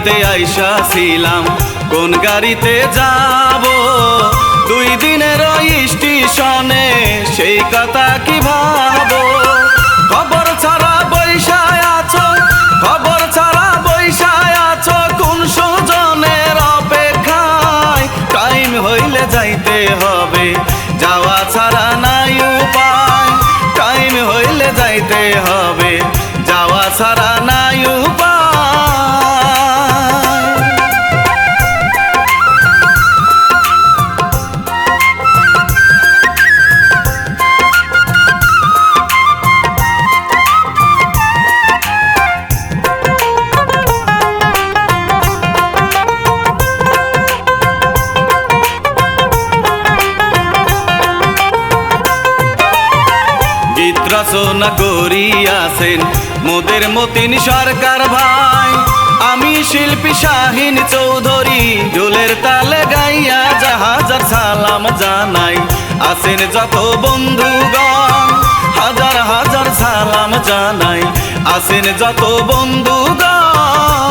গাড়িতে আইসা ছিলাম। কোন গাড়িতে যাব? দুই দিনের স্টেশনে, সেই কথা কি ভাবো? খবর ছাড়া বৈশায় আছো? খবর ছাড়া বৈশায় আছো? কোন সুজনের অপেক্ষায়? টাইম হইলে যাইতে হবে। যাওয়া ছাড়া নাই উপায়। টাইম হইলে যাইতে হবে। যাওয়া ছাড়া নাই উপায় রচনা করিয়াছেন। মোদের মতিন সরকার ভাই, আমি শিল্পী শাহিন চৌধুরী, ঢোলের তালে গাইয়া জাহাজার সালাম জানাই। আছেন যত বন্ধুগণ, হাজার হাজার সালাম জানাই। আছেন যত বন্ধুগণ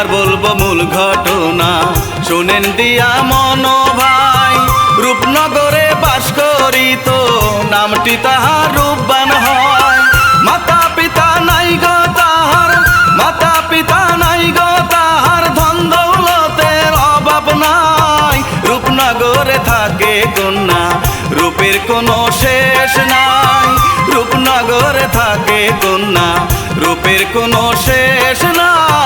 এইবার বলব মূল ঘটনা। শোনেন দিয়া মন ভাই, রূপনগরে বাস করি তো, নামটি তাহার রূপবান হয়। মাতা পিতা নাই গো তাহার মাতা পিতা নাই গো তাহার, ধন দৌলতের অভাব নাই। রূপনগরে থাকে কন্যা, রূপের কোনো শেষ নাই। রূপনগরে থাকে কন্যা, রূপের কোনো শেষ নাই।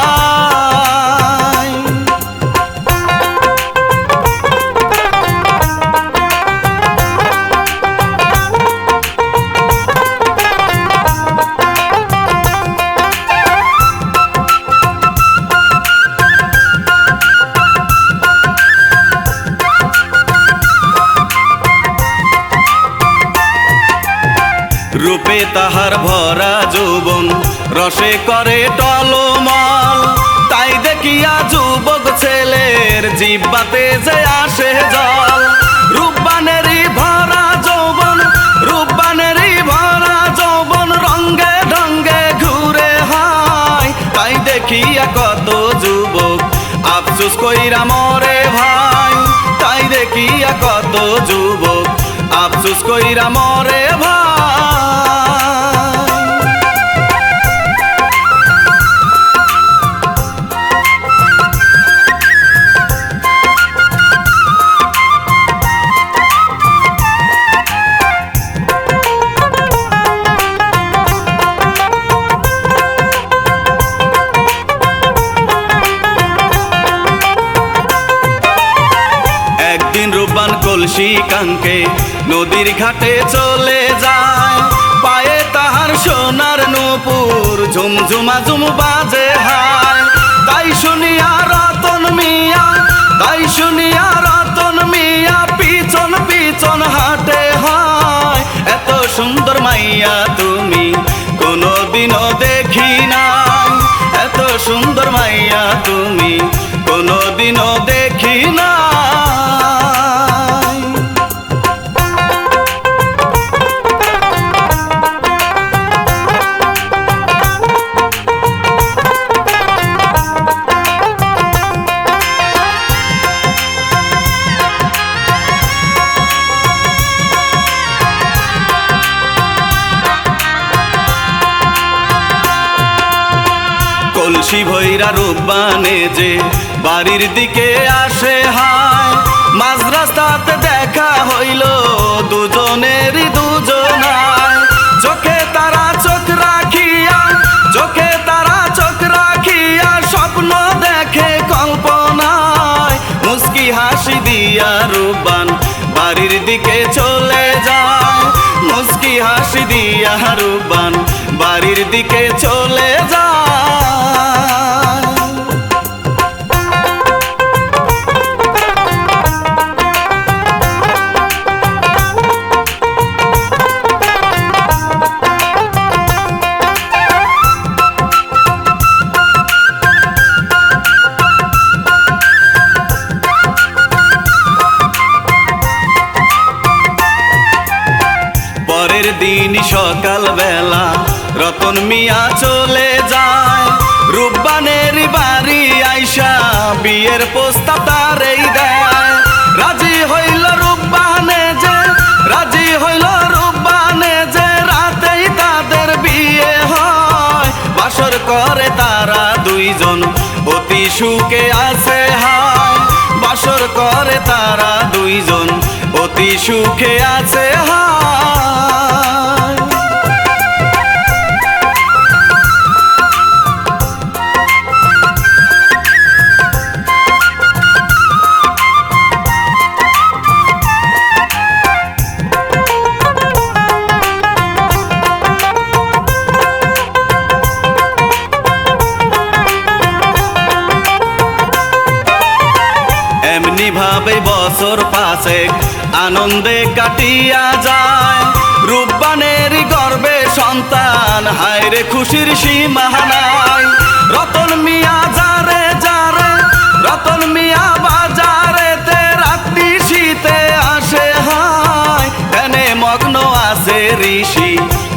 তাহার ভরা যৌবন, রসে করে টলমল। তাই দেখিয়া যুবক ছেলের জিব্বাতে যে আসে জল। রূপবানেরই ভরা যৌবন, রূপবানেরই ভরা যৌবন রঙ্গে ঢঙ্গে ঘুরে হায়। তাই দেখিয়া কত যুবক আফসুস কইরা মরে ভাই। তাই দেখিয়া কত যুবক আফসুস কইরা মরে ভাই। কলসি কাঙ্কে নদীর ঘাটে চলে যায়। পায়ে তাহার সোনার নূপুর ঝুমঝুমা ঝুম বাজে হায়। তাই শুনিয়া রতন মিয়া, তাই শুনিয়া রতন মিয়া পিছন পিছন হাটে হায়। এত সুন্দর মাইয়া তুমি, কোনোদিনও দেখি নাই। এত সুন্দর মাইয়া তুমি, কোনোদিনও দেখি নাই। কলসি ভৈরা রূপবানে যে বাড়ির দিকে আসে, হায়, মাঝ রাস্তাতে দেখা হইল দুজনেরই দুজনায়। চোখে তারা চোখ রাখিয়া, চোখে তারা চোখ রাখিয়া স্বপ্ন দেখে কল্পনায়। মুস্কি হাসি দিয়া রূপবান বাড়ির দিকে চলে যায়। মুস্কি হাসি দিয়া রূপবান বাড়ির দিকে চলে যায়। করে তারা দুইজন। অতি সুখে আছে হায়, বাসর করে তারা দুইজন। অতি সুখে আছে হায়। বছর আনন্দে কাটিয়া যায়। রূপবানের গর্বে সন্তান, হায়রে খুশির সীমাহানায় রতন মিয়া যারে যারে, রতন মিয়া বাজারে তে রাত্রি শীতে আসে হায়। এনে মগ্ন আছে ঋষি,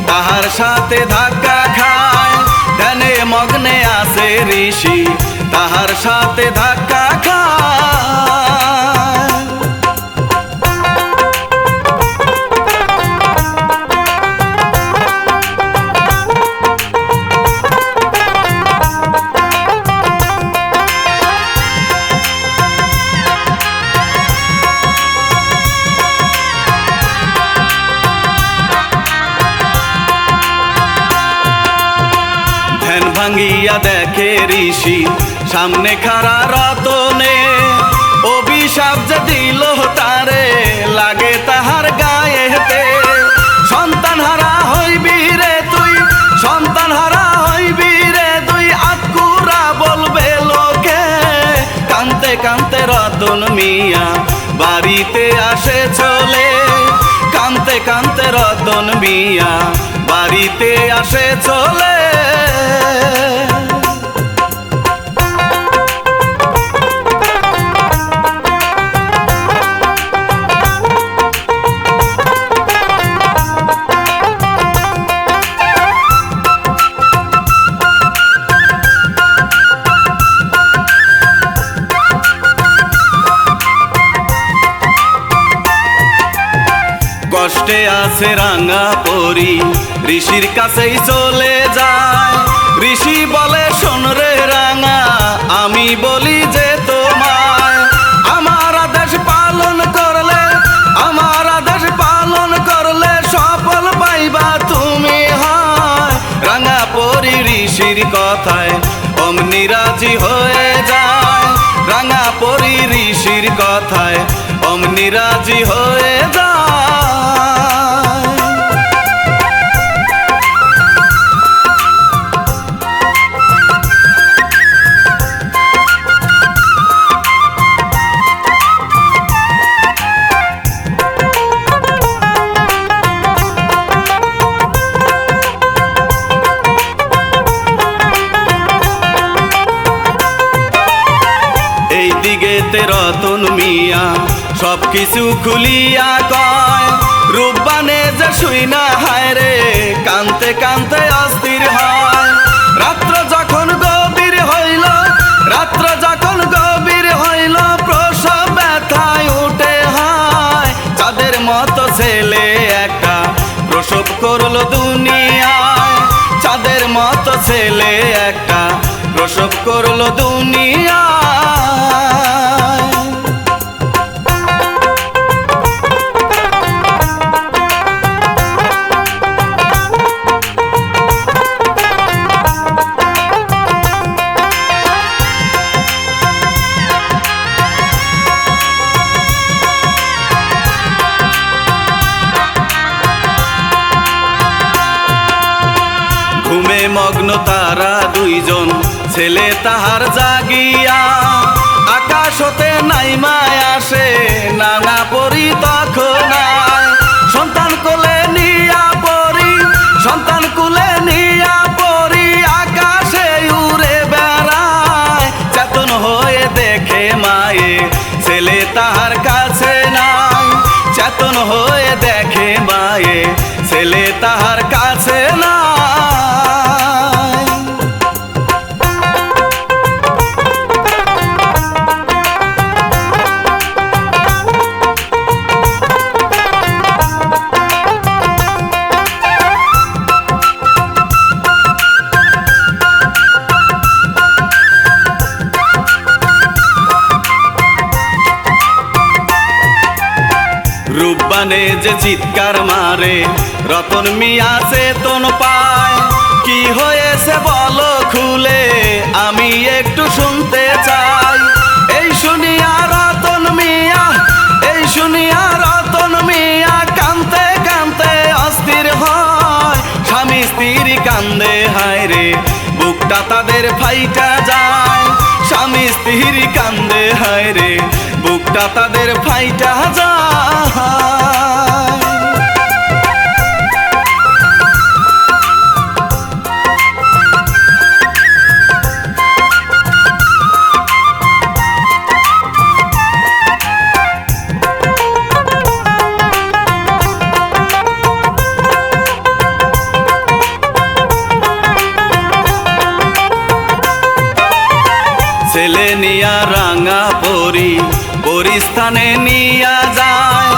তাহার সাথে ধাক্কা খায়। ধ্যানে মগ্নে আছে ঋষি, তাহার সাথে ধাক্কা খায়। দেখে ঋষি, সামনে খারা রতনে। অভিশাপ যে দিল তারে, লাগে তাহার গায়েতে সন্তান হারা হইবি রে তুই, সন্তান হারা হইবি রে তুই আকুরা বলবে লোকে, কান্তে কান্তে রতন মিয়া, বাড়িতে আসে চলে। কান্তে কান্তে রতন মিয়া, বাড়িতে আসে চলে। আছে রাঙা পরি। ঋষির কাছেই চলে যায়। ঋষি বলে, শোন রে রাঙা, আমি বলি যে তোমায় সফল পাইবা তুমি হয়। রাঙা ঋষির কথায় অমনি রাজি হয়ে যায়। রাঙা পরি ঋষির কথায় অমনি রাজি হয়ে যায়। সব কিছু খুলিয়া কয় রূপবানে যে শুই না হায় রে, কানতে কানতে অস্থির হয়। রাত্র যখন গভীর হইল, রাত্র যখন গভীর হইল, প্রসব ব্যথায় উঠে হয়। চাঁদের মতো ছেলে একটা প্রসব করল দুনিয়ায়। চাঁদের মতো ছেলে একটা প্রসব করল দুনিয়া যে চিৎকার মারে, রতন মিয়া চেতন পায়। কি হয়েছে বলো খুলে, আমি একটু শুনতে চাই। এই শুনিয়া রতন মিয়া, এই শুনিয়া রতন মিয়া কানতে কানতে অস্থির হয়। স্বামী স্ত্রী কান্দে, হায় রে, বুকটা তাদের ফাইটা যায়। স্বামী স্ত্রী কান্দে, হায় রে, বুকটা তাদের ফাইটা যায়। পরিস্থানে নিয়া যায়।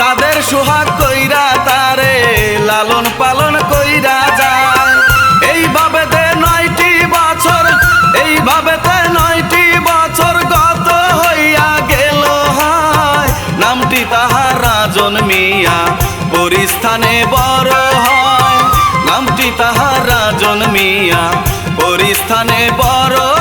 তাদের সোহাগ কইরা তারে লালন পালন কইরা যায়। এইভাবে তে নয়টি বছর, এইভাবে তে নয়টি বছর গত হইয়া গেল হয়। নামটি তাহার রাজন মিয়া, পরিস্থানে বড় হয়। নামটি তাহার রাজন মিয়া, পরিস্থানে বড়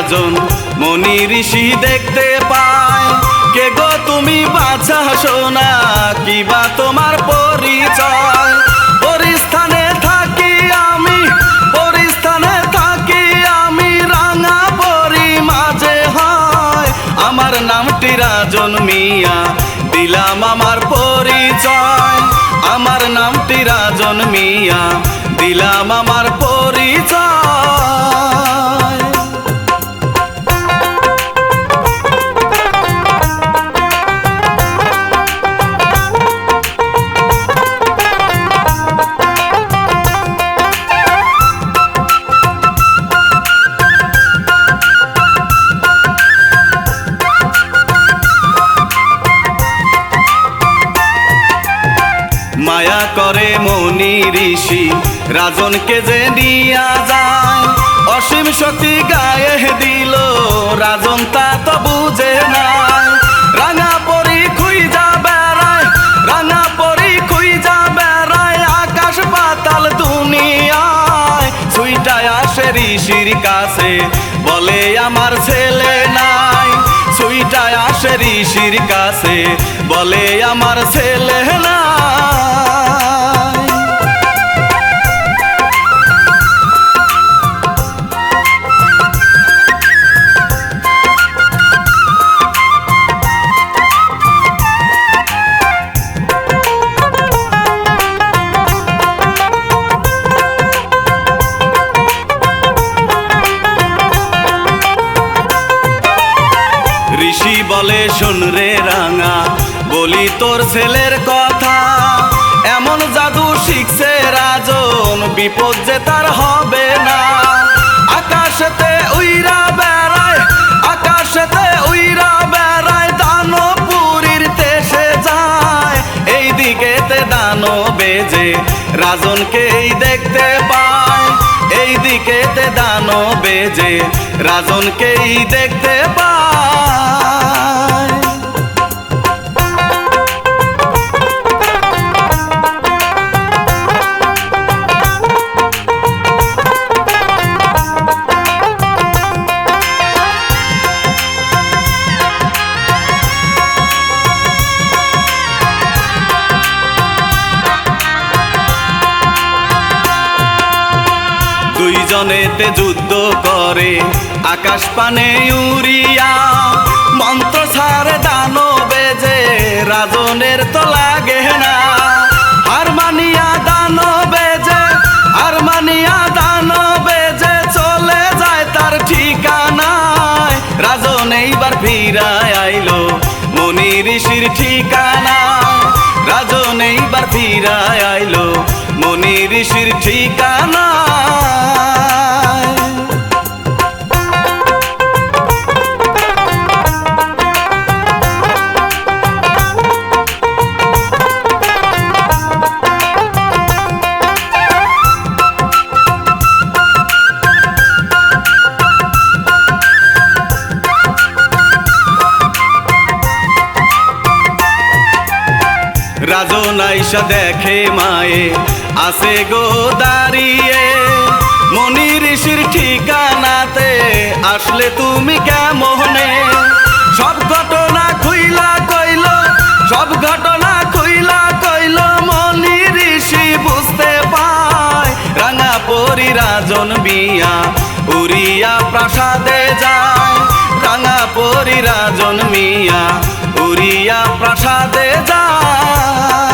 রাজন মনি ঋষি দেখতে পায়। কে গো তুমি বাছা সোনা, কি বা তোমার পরিচয়? পরিস্থানে থাকি আমি, পরিস্থানে থাকি আমি রাঙা পরি মাঝে হয়। আমার নামটি রাজন মিয়া, দিলাম আমার পরিচয়। আমার নামটি রাজন মিয়া, দিলাম আমার পরিচয়। রাজনকে যে নিয়া যায়, অসীম শক্তি গায়ে দিল, রাজন তা তো বুঝে নাই। রাঙা পরি খুইজা বেড়ায়, রাঙা পরি খুইজা বেড়ায়, আকাশ পাতাল দুনিয়ায়। সুইটায় আসে ঋষির কাছে, বলে আমার ছেলে নাই। সুইটায় আসে ঋষির কাছে, বলে আমার ছেলে নাই। বিপদ যে তার হবে না। আকাশেতে উইরা বেড়ায়, আকাশেতে উইরা বেড়ায় দানপুরীর দেশে যায়। এই দিকেতে দানো বেজে রাজনকেই দেখতে পায়। এই দিকেতে দানো বেজে রাজনকেই দেখতে পায়। দুইজনেতে যুদ্ধ করে। আকাশ পানে উড়িয়া মন্ত্র সারে দানো বেজে। রাজনের তো লাগে না, হারমানিয়া দানো বেজে। হারমানিয়া দানো বেজে, চলে যায় তার ঠিকানায়। রাজন এইবার ফিরায় আইলো মনি ঋষির ঠিকানা রাজন এইবার ফিরায় আইলো মনি ঋষির ঠিকানা আইসা দেখে মায়ে আসে গো দাঁড়িয়ে। মনি ঋষির ঠিকানাতে আসলে তুমি কেমনে? সব ঘটনা খুইলা কইল, সব ঘটনা খুইলা কইল মনি ঋষি বুঝতে পায়। রাঙা পরি রাজন বিয়া উড়িয়া প্রাসাদে যায়। রাঙা পরি রাজন মিয়া উড়িয়া প্রাসাদে যায়।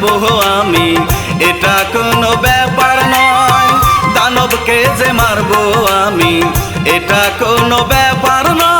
যে আমি। এটা কোনো ব্যাপার নয়। দানবকে যে মারবো আমি। এটা কোনো ব্যাপার নয়।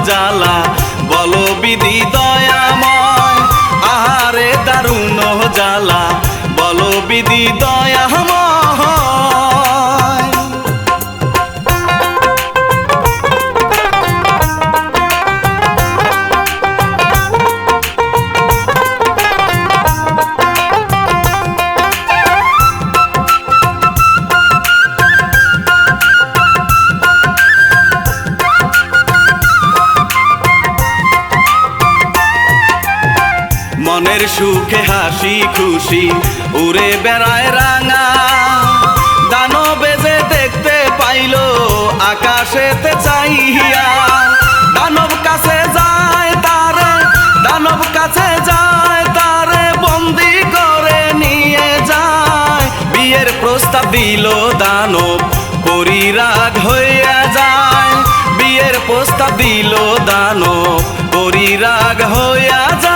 জ্বালা বলো বিধি দয়াময় আহারে দারুণ জ্বালা বলো বিধি দয়াময় দিল দানব পরিরাগ হইয়া যায়। বিয়ের প্রস্তাব দিল দানব পরিরাগ হইয়া যায়।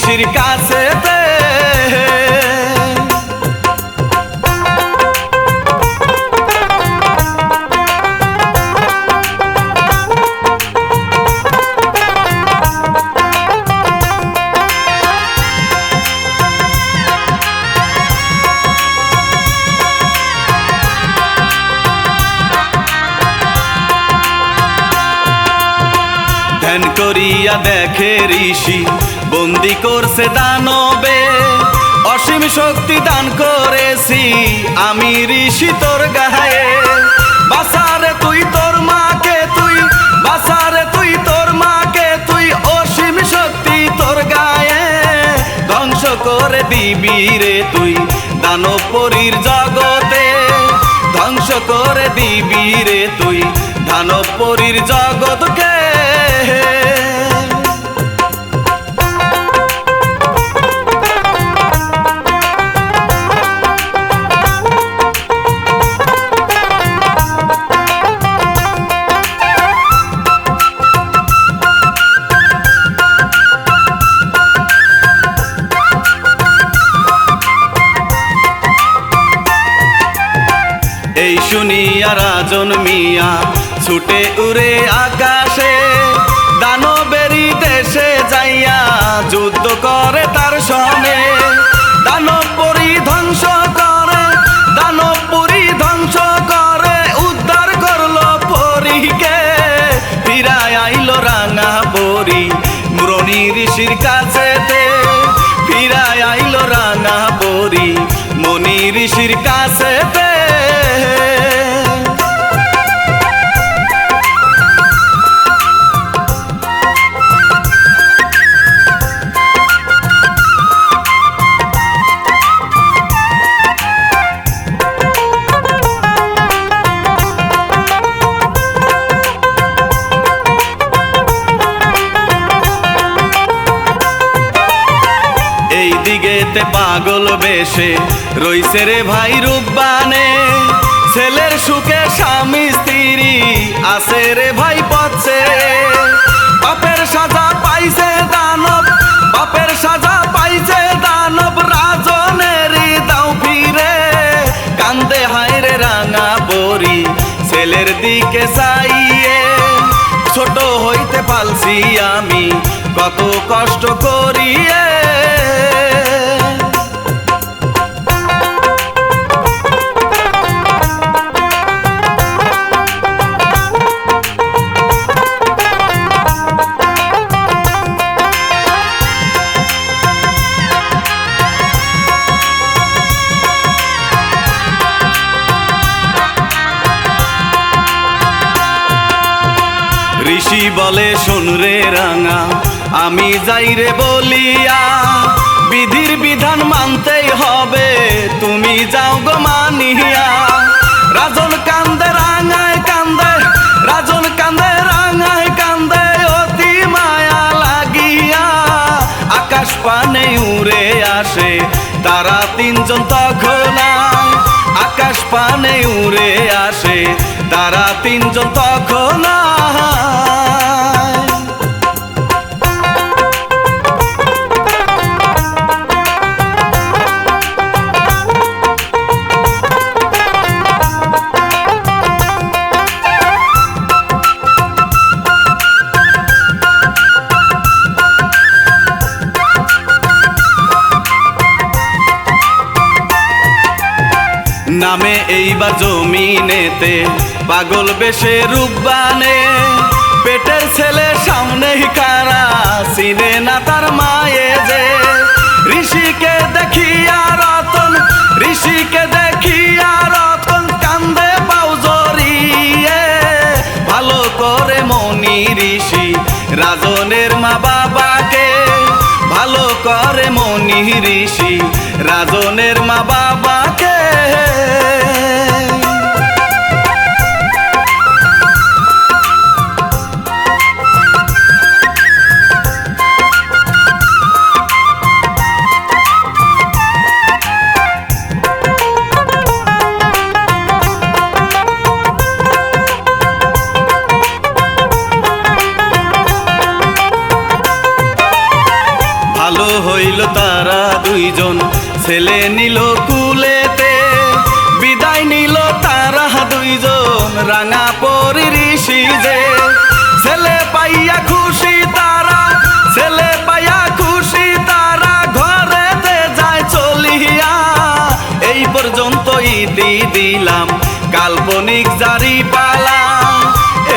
ঋষির কাছেতে। ধ্যান করিয়া দেখে ঋষি বন্দি করছে দানবে, অসীম শক্তি দান করেছি আমি ঋষি তোর গায়ে। বাসারে তুই তোর মাকে তুই, বাসারে তুই তোর মাকে তুই, অসীম শক্তি তোর গায়ে। ধ্বংস করে দিবি রে তুই দানব পরীর জগতে। ধ্বংস করে দিবি রে তুই দানব পরীর জগৎকে। ছুটে উড়ে আকাশে, দানবেরি দেশে যাইয়া যুদ্ধ করে তার সনে। দানব পরি ধ্বংস করে, দানব পুরি ধ্বংস করে, উদ্ধার করল পরীকে। ফিরায় আইলো রাঙা পরি মুরনি ঋষির কাছেতে। ফিরায় আইলো রাঙা পরি মনি ঋষির কাছেতে বেশে রইছে রে ভাই রূপবানে ছেলের সুখে স্বামী, স্ত্রী আছে রে ভাই পথে। বাপের সাজা পাইছে দানব, বাপের সাজা পাইছে দানব রাজনের দাও ফিরে। কান্দে হায় রে রাঙা বরি ছেলের দিকে চাইয়ে। ছোট হইতে পালছি আমি, কত কষ্ট করিয়ে। আমি যাই রে বলিয়া, বিধির বিধান মানতেই হবে, তুমি যাও গো মানিয়া। রাজন কান্দে, রাঙায় কান্দে, রাজন কান্দে, রাঙায় কান্দে, অতি মায়া লাগিয়া। আকাশ পানে উড়ে আসে, তারা তিনজন তখন। আকাশ পানে উড়ে আসে, তারা তিনজন তখন। জমিনেতে পাগল বেশে রূপবানে পেটের ছেলে সামনেই কারা, চিনে না তার মায়ে যে। ঋষিকে দেখিয়া রতন, ঋষিকে দেখিয়া রতন, কান্দে পাও ভালো করে মনি ঋষি, রাজনের মা বাবাকে। ভালো করে মনি ঋষি, রাজনের মা বাবাকে। ছেলে নিল কুলেতে, বিদায় নিল তারা দুইজন রাঙা পরি ঋষি যে। ছেলে পাইয়া খুশি তারা, ছেলে পাইয়া খুশি তারা ঘরেতে যায় চলিয়া। এই পর্যন্ত ইতি দিলাম, কাল্পনিক জারি পালাম।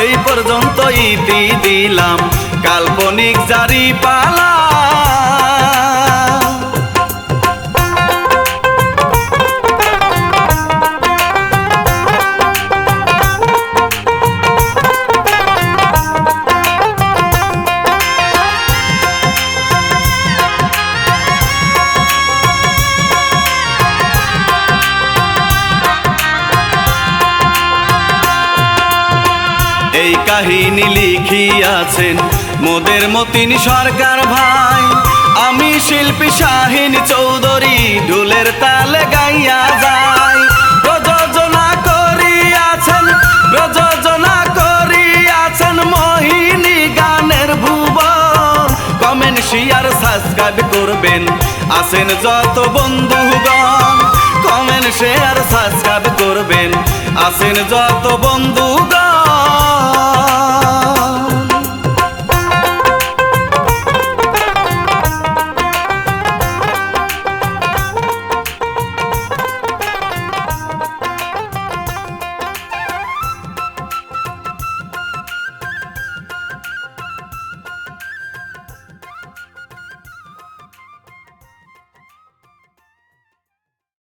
এই পর্যন্ত ইতি দিলাম, কাল্পনিক জারি পালা লিখিয়াছেন মোদের মতিন সরকার ভাই, আমি শিল্পী শাহিন চৌধুরী, ঢুলের তালে গাইয়া যাই। প্রযোজনা করিয়াছেন প্রযোজনা করিয়াছেন মোহিনী গানের ভুবন। কমেন্ট শেয়ার সাবস্ক্রাইব করবেন, আসেন যত বন্ধুগণ। কমেন্ট শেয়ার সাবস্ক্রাইব করবেন, আসেন যত বন্ধুগণ।